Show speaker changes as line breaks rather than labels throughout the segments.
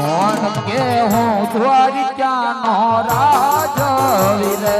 મોણ કે હું દ્વારિકા નો રાજ વીરે.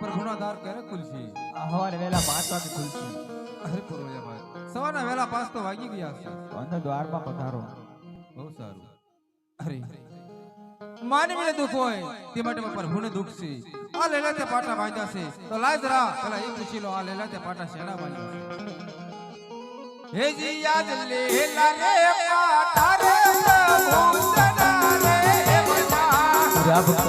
પુરોળિયાભાઈ દાર ક્યારે ખુલશે?
સવારે વહેલા પાંચ વાગે ખુલશે.
અરે પુરોળિયાભાઈ સવારના વેલા પાંચ તો વાગી ગયા છે.
અંદર દ્વારમાં પધારો.
બહુ સારું. અરે. માનવીને દુઃખ હોય તે માટે પ્રભુને દુઃખ છે. આ લેલા તે પાટા બાંધ્યા છે. તો લાય જરા પેલા એ પૂછી લો આ લેલા તે પાટા શેના બાંધ્યા છે? હે જી યાદ લેલા રે પાટા રે સદા રે બધા.
રાજ ભક્ત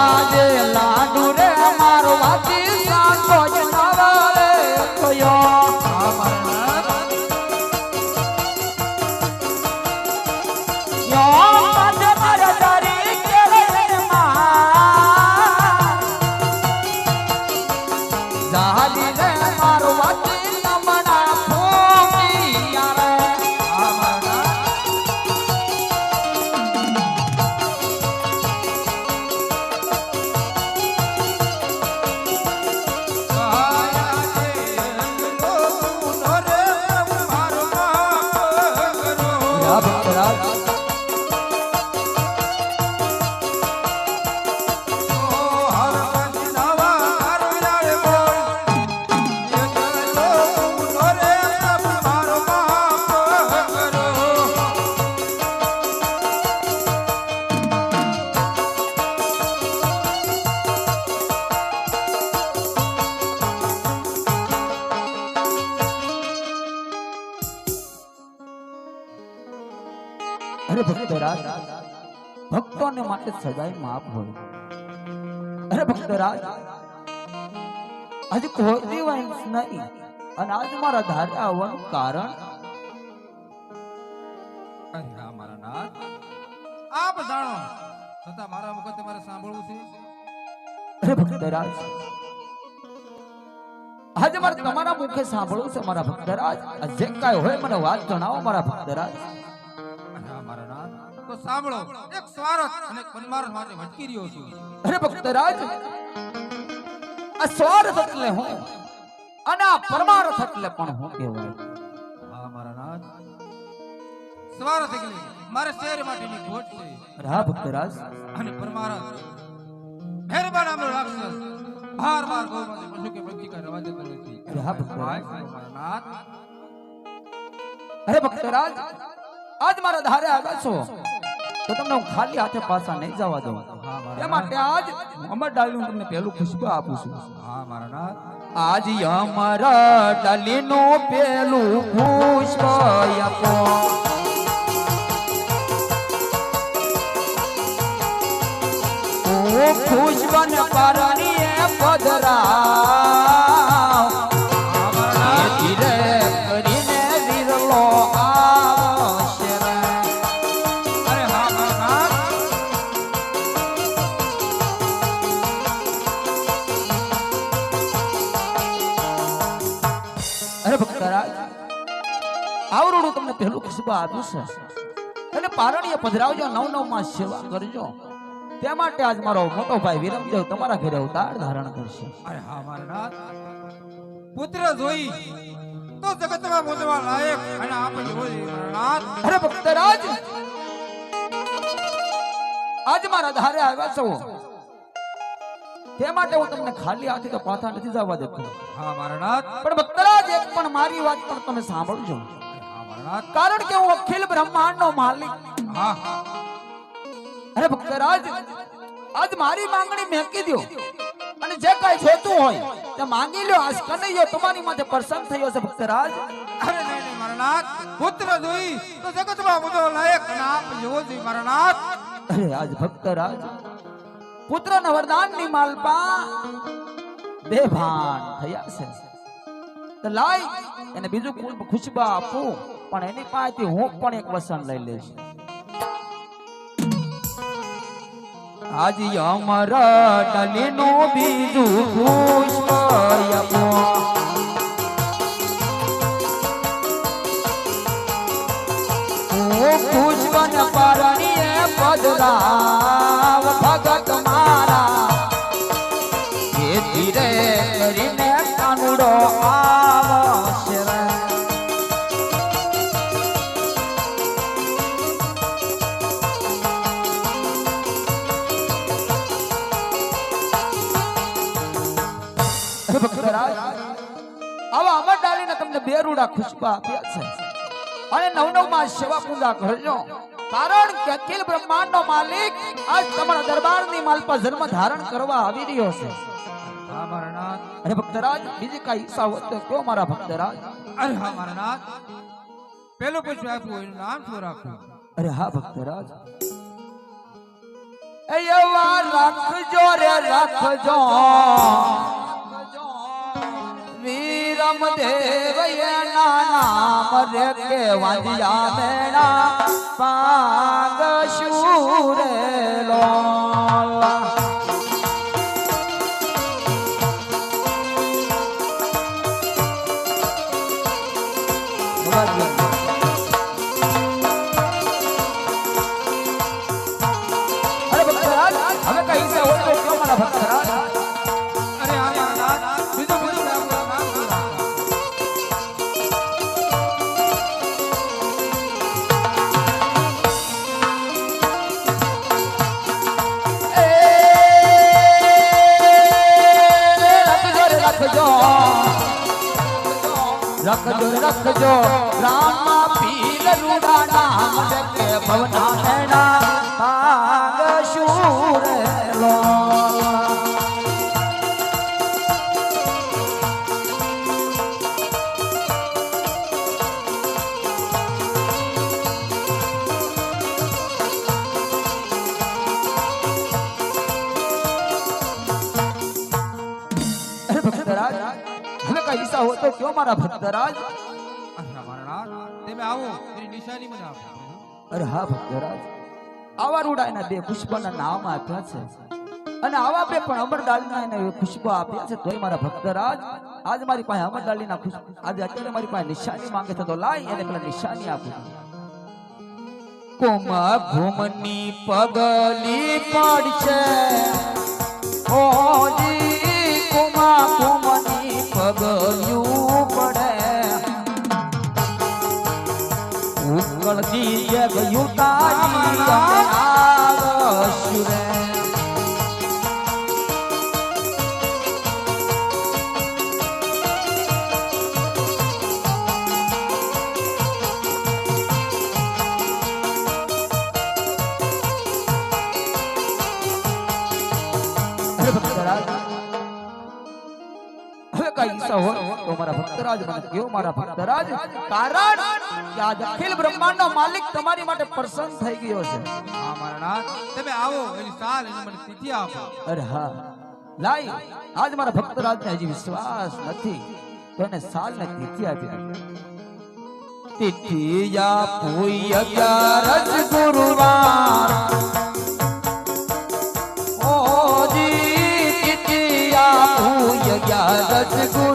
યાદે લાડુ રે મારો વાતી સાતો
ભક્તરાજ
અરે ભક્તરાજ ભક્તોને માટે સદાય માફ હોય. અરે ભક્તરાજ આજે કોઈ દિવસ નહીં અને આજ મારા ધારે આવવાનું કારણ?
મારા નાથ આપ જાણો છતાં મારા મુખે તમારે સાંભળવું છે?
અરે ભક્તરાજ આજે મારે તમારા મુખે સાંભળવું છે મારા ભક્તરાજ. જે કાંઈ હોય મને વાત જણાવો મારા ભક્તરાજ.
તો સાંભળો. એક સ્વાર્થ અને કનમાર માટે ભટકી રહ્યો છું.
અરે ભક્તરાજ આ સ્વાર્થ એટલે હું અને આ પરમાર્થ એટલે પણ હું કહેવાય
હા મારા નાથ સ્વાર્થ એટલે મારે શહેર માટેની ખોટ છે.
રા ભક્તરાજ
અને પરમાર્થ મહેરબાન નામનો રાક્ષસ બાર બાર ગૌમાંથી પશુ કે પક્ષી કા રવા દેતો નથી
રા ભક્તરાજ
મારા નાથ
અરે ભક્તરાજ આજ મારા ધારે આવ્યા છો. તો તમને હું ખાલી હાથે પાછા નહીં જવા દઉં. એ માટે આજ અમર ડાલી તમને પહેલું ખુશ્બુ આપું છું.
હા મારા નાથ
આજ અમારા ડાલીનું પહેલું પુષ્પ આપો. ખુશબન પરણીએ પધરાવ. આવરણું તમને પહેલું ખુશબા આપ્યું છે. અને પારણીય પધરાવજો નવ નવમાં સેવા કરજો. તે માટે આજ મારો મોટો ભાઈ વિરમદેવ તમારા ઘરે અવતાર ધારણ કરશે.
અરે હા પુત્ર જોઈ તો જગતમાં મોદવા લાયક અને આપણે જોઈ મારા
અરે ભક્તરાજ આજ મારા ધારે આવ્યા છો. તે માટે હું તમને ખાલી હાથે તો પાછા નથી જવા દેતો.
હા મારા
પણ ભક્તરાજ એક પણ મારી વાત પણ તમે સાંભળજો.
હા
કારણ કે હું અખિલ બ્રહ્માંડનો માલિક.
હા. હા
અરે ભક્તરાજ આજ મારી માંગણી મેકી દો અને જે કઈ જોતું હોય તે માંગી લ્યો. આજ કનૈયો તમારી માથે પ્રસન્ન થયો છે ભક્તરાજ?
અરે નહીં નહીં મરનાથ પુત્ર જોઈ તો જગતમાં બધો લાયક અને આપણે જોઈ મારા
અરે આજ ભક્તરાજ પુત્રના વરદાનની માલપા બેભાન થયા છે. તો લાય એને બીજું ખુશબા આપું. પણ એની પાસેથી હું પણ એક વસન લઈ લઈશ. આજ અમર ડલીનું બીજું પુષ્પ પુષ્પન પરણીએ પધરાવ ભગત મારા. ધીરે કરીને ભક્તરાજ, આવા અમર ડાલીને તમને બે રૂડા ખુશબા આપ્યા છે. અને નવ નવમાં સેવા પૂજા કરજો કારણ કે અખિલ બ્રહ્માંડ નો માલિક આજ તમારા દરબારની માલ પર જન્મ ધારણ કરવા આવી રહ્યો છે. અરે ભક્તરાજ બીજી કઈ ઈચ્છા હોય તો કહો મારા ભક્તરાજ.
અરે હા મારનાથ. પેલું પુષ્પ આપ્યું એનું નામ શું રાખવું
અરે હા ભક્તરાજ. એ રાખજો રે રાખજો. વીરમ દેવ એના નામ રે કે વાંજિયા મેણા પાંગ શૂરે રાખજો રે રાખજો. રામા પીર રૂડા નામ જકે ભવના મેણા પાગ શૂર તો કયો મારા ભક્તરાજ?
અરે અમારા નાથ તમે આવો એની નિશાની મને આપો.
અરે હા ભક્તરાજ. આવા રૂડાના બે પુષ્પના નામ આપ્યા છે. અને આવા બે પણ અમરડાળીના એને પુષ્પ આપ્યા છે. તોય મારા ભક્તરાજ આજ મારી પાસે અમરડાળીના પુષ્પ આજે અત્યારે મારી પાસે નિશાની માંગે છે તો લાય એને પેલા નિશાની આપું. કોમા ઘુમની પગલી પડશે. ઓજી yeah, but you ભક્તરાજ કેવો મારા ભક્તરાજ. કારણ કે આજ અખિલ બ્રહ્માંડનો માલિક તમારી માટે પ્રસન્ન થઈ ગયો છે.
હા મારા તમે આવો એની સાલ એની મને તિથિ આપો.
અરે હા. લાઈ આજ મારા ભક્તરાજને હજી વિશ્વાસ નથી. તો એને સાલ ને તિથિ આપી તિથિ યા પૂય અગિયારસ ગુરુવાર. ઓજી તિથિ યા પૂય અગિયારસ ગુરુવાર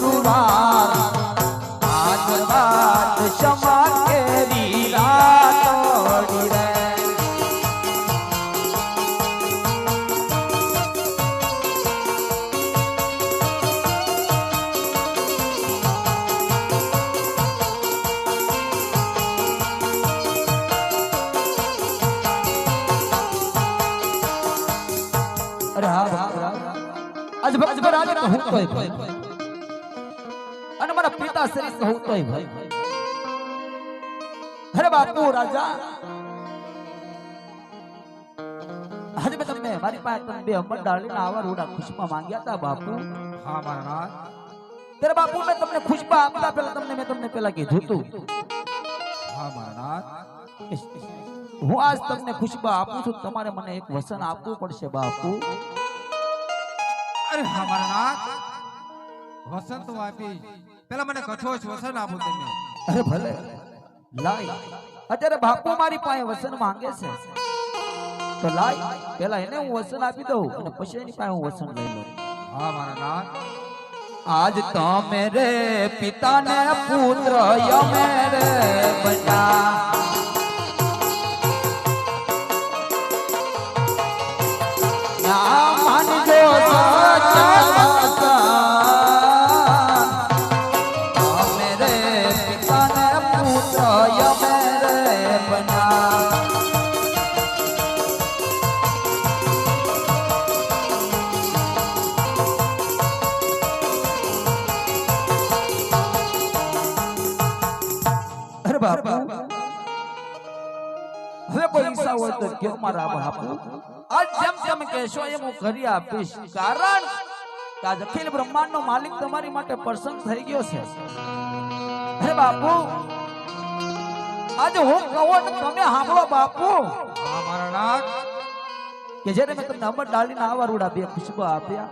કહું તો અરે બાપુ રાજા. આજે મેં તમને મારી પાસે તમે બે અમર ડાળીના આવા રોડા ખુશમાં માંગ્યા હતા બાપુ.
હા મારા નાથ
ત્યારે બાપુ મેં તમને ખુશમાં આપતા પેલા તમને મેં તમને પેલા કીધું હતું.
હા મારા નાથ
હું આજ તમને ખુશબા આપું છું તમારે મને એક વસન આપવું પડશે બાપુ.
અરે હા મારા નાથ વસંત આપીશ. પેલા મને કથો વસન આપો તમે.
અરે ભલે. લાય. અત્યારે બાપુ મારી પાસે વસન માંગે છે. તો લાય પેલા એને હું વસન આપી દઉં અને પછી એની પાસે હું વસન લઈ લઉં.
હા મારા નાથ.
આજ તમે રે પિતાને પુત્ર યમે રે બન્યા. અરે બાપુ. હવે પૈસા હોય તો કે મારા બાપુ. આજ જેમ તમે કહેશો એમ હું કરી આપીશ. કારણ કે આજ અખિલ બ્રહ્માંડનો માલિક તમારી માટે પ્રસન્ન થઈ ગયો છે. હે બાપુ આજે હું કહું તમે સાંભળો બાપુ.
મારા નાથ.
કે જેને મેં તમને અમર ડાલીને આવા રૂડા બે ખુશબા આપ્યા.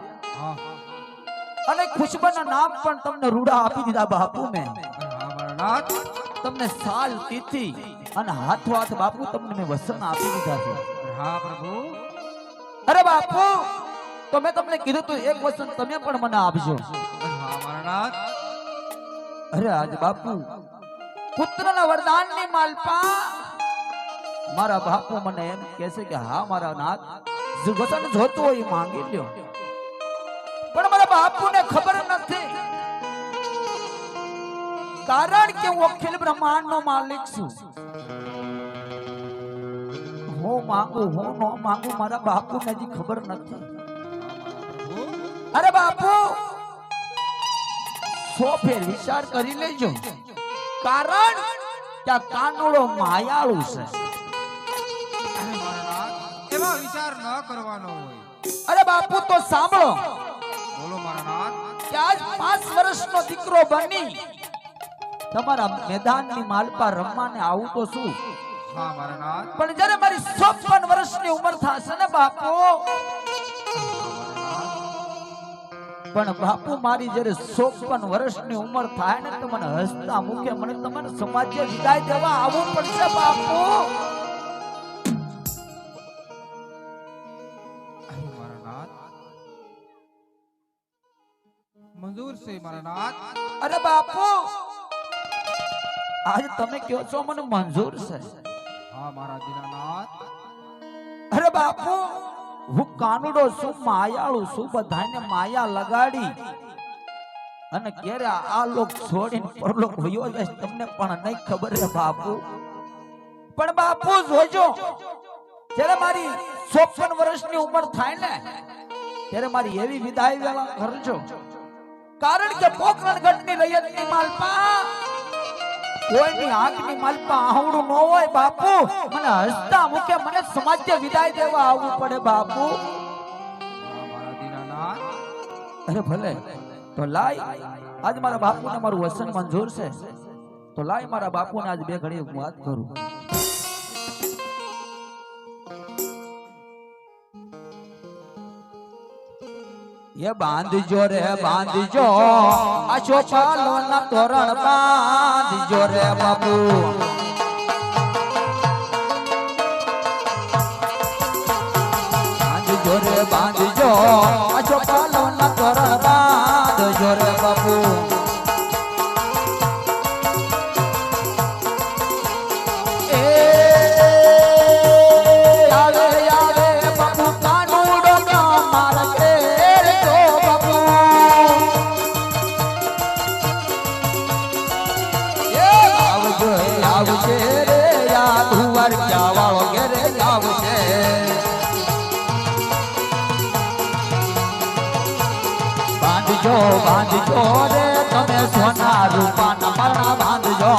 અને ખુશબાના નામ પણ તમને રૂડા આપી દીધા બાપુ
નાથ.
તમને સાલ તિથિ અને હાથો હાથ બાપુ તમને મેં વસન આપી દીધા છે.
હા પ્રભુ.
અરે બાપુ તો મેં તમને કીધું તું એક વસન તમે પણ મને આપજો.
અરે મારા
આજ બાપુ પુત્રના વરદાનની માલપા. મારા બાપુ મને એમ કહેશે કે હા મારા નાથ વસન જોતું હોય એ માંગી લ્યો. પણ મારા બાપુને ખબર કારણ કે હું અખિલ બ્રહ્માંડ નો માલિક છું. હું માંગુ હું ન માંગુ મારા બાપુને હજી ખબર નથી. અરે બાપુ! સો ફેર વિચાર કરી લેજો. કારણ કે કાનુડો માયાળુ છે.
એવા વિચાર ન કરવાનો હોય.
અરે બાપુ તો સાંભળો.
બોલો મારા નાથ
કે આજ પાંચ વર્ષનો દીકરો બની તમારા મેદાનની માલપા રમવાને આવું તો શું? પણ જ્યારે મારી ચોપન વર્ષની ઉંમર થશે ને બાપુ? પણ બાપુ મારી જ્યારે ચોપન વર્ષની ઉંમર થાય ને તો મને હસતા મુખે મને તમારે સમાજ વિદાય દેવા આવવું પડશે બાપુ.
મંજૂર છે મારા નાથ.
અરે બાપુ આજ તમે કહો છો મને મંજૂર છે.
હા મારા દીનાનાથ.
અરે બાપુ હું કાનુડો છું માયાળુ છું બધાને માયા લગાડી. અને ક્યારે આ લોક છોડીને પરલોક વયો જાય તમને પણ નહીં ખબર છે બાપુ. પણ બાપુ જોજો. જ્યારે મારી 56 વર્ષની ઉંમર થાય ને ત્યારે મારી એવી વિદાય વેલા કરજો કારણ કે પોકરણગઢની રૈયતની માલપા કોઈની આંખની માલપા આહુડું ન હોય બાપુ. મને હસતા મુકે, મને સમાજ્ય વિદાય દેવા આવવું પડે બાપુ. અરે ભલે, તો લાય. આજ મારા બાપુને મારું વસન મંજૂર છે. તો લાય મારા બાપુને આજ બે ઘડી વાત કરું. એ બાંધજો રે બાંધજો આ ચોપાલો ના તોરણ બાંધજો રે બાપુ બાંધજો રે બાંધજો બાંધજો રે તમે સોના રૂપાના બાંધજો.